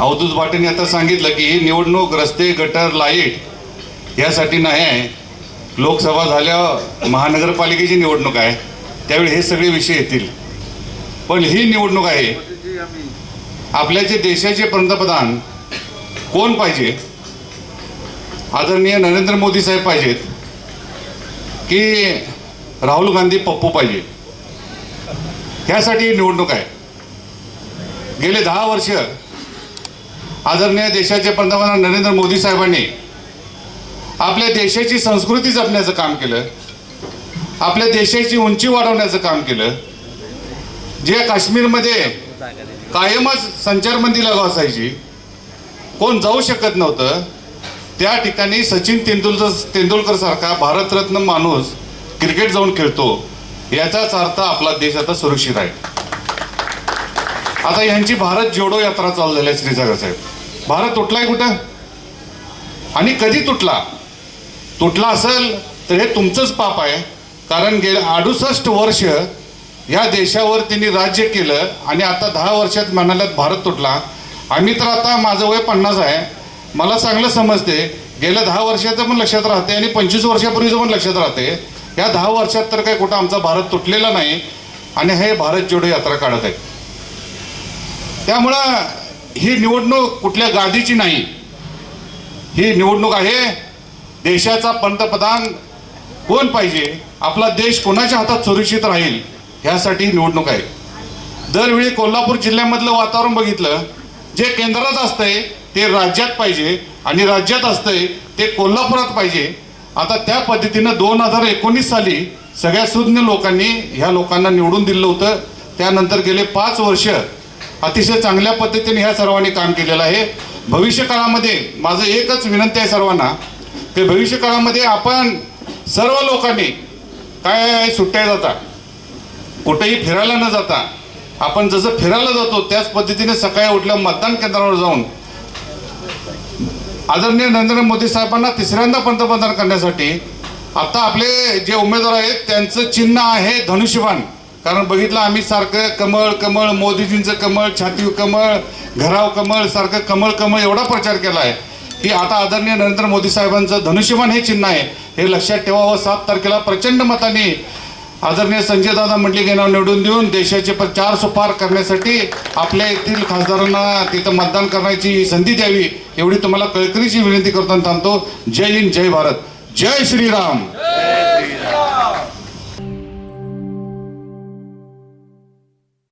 अवधूत भाटेने आता सांगितलं की ही निवडणूक रस्ते गटर लाइट यासाठी नाही आहे लोकसभा झाल्या महानगरपालिकेची निवडणूक आहे. त्यावेळी हे सगळे विषय येतील. पण ही निवडणूक आहे. आपल्या जे देशाचे पंतप्रधान कोण पाहिजे? आदरणीय नरेंद्र मोदी साहेब पाहिजेत की राहुल गांधी पप्पू पाहिजे? ह्यासाठी ही निवडणूक आहे. गेले दहा वर्ष आदरणीय देशाचे पंतप्रधान नरेंद्र मोदी साहेबांनी आपल्या देशाची संस्कृती जपण्याचं काम केलं आपल्या देशाची उंची वाढवण्याचं काम केलं जे काश्मीरमध्ये कायमच संचारबंदी लागू असायची कोण जाऊ शकत नव्हतं त्या ठिकाणी सचिन तेंडुलकर तेंडुलकर सारखा भारतरत्न माणूस क्रिकेट जाऊन खेळतो याचाच अर्थ आपला देश आता सुरक्षित आहे. आता यांची भारत जोडो यात्रा चाललेली आहे श्रीसागर साहेब. भारत तुटलाय कुठं? आणि कधी तुटला? तुटला असेल तर हे तुमचंच पाप आहे. कारण गेले अडुसष्ट वर्ष या देशावर त्यांनी राज्य केलं आणि आता दहा वर्षात म्हणाल्यात भारत तुटला. आम्ही तर आता माझं वय पन्नास आहे. मला चांगलं समजते. गेल्या दहा वर्षाचं पण लक्षात राहते आणि पंचवीस वर्षापूर्वीचं पण लक्षात राहते. या दहा वर्षात तर काही कुठं आमचा भारत तुटलेला नाही. आणि हे भारत जोडो यात्रा काढत आहे. त्यामुळं ही निवडणूक कुठल्या गादीची नाही. ही निवडणूक आहे देशाचा पंतप्रधान कोण पाहिजे आपला देश कोणाच्या हातात सुरक्षित राहील ह्यासाठी निवडणूक आहे. दरवेळी कोल्हापूर जिल्ह्यामधलं वातावरण बघितलं जे केंद्रात असतंय ते राज्यात पाहिजे आणि राज्यात असतंय ते कोल्हापुरात पाहिजे. आता त्या पद्धतीनं दोन हजार एकोणीस साली सगळ्या सुज्ञ लोकांनी ह्या लोकांना निवडून दिलं होतं. त्यानंतर गेले पाच वर्ष अतिशय चांगल्या पद्धतीने ह्या सर्वांनी काम केलेलं आहे. भविष्यकाळामध्ये माझं एकच विनंती आहे सर्वांना की भविष्य काळामध्ये आपण सर्व लोकांनी काय सुट्ट्या जाता कुठेही फिरायला न जाता आपण जसं फिरायला जातो त्याच पद्धतीने सकाळी उठल्या मतदान केंद्रावर जाऊन आदरणीय नरेंद्र मोदी साहेबांना तिसऱ्यांदा पंतप्रधान करण्यासाठी आता आपले जे उमेदवार आहेत त्यांचं चिन्ह आहे धनुष्यबाण. कारण बघितलं आम्ही सारखं कमळ कमळ मोदीजींचं कमळ छातीव कमळ घराव कमळ सारखं कमळ कमळ एवढा प्रचार केला आहे की आता आदरणीय नरेंद्र मोदी साहेबांचं धनुष्यमान हे चिन्ह आहे हे लक्षात ठेवावं. सात तारखेला प्रचंड मताने आदरणीय संजय दादा मंडलिक यांना निवडून देऊन देशाचे प्रचार चार सुपार करण्यासाठी आपल्या येथील खासदारांना तिथं मतदान करण्याची संधी द्यावी एवढी तुम्हाला कळकळीची विनंती करताना थांबतो. जय हिंद जय भारत. जय श्रीराम.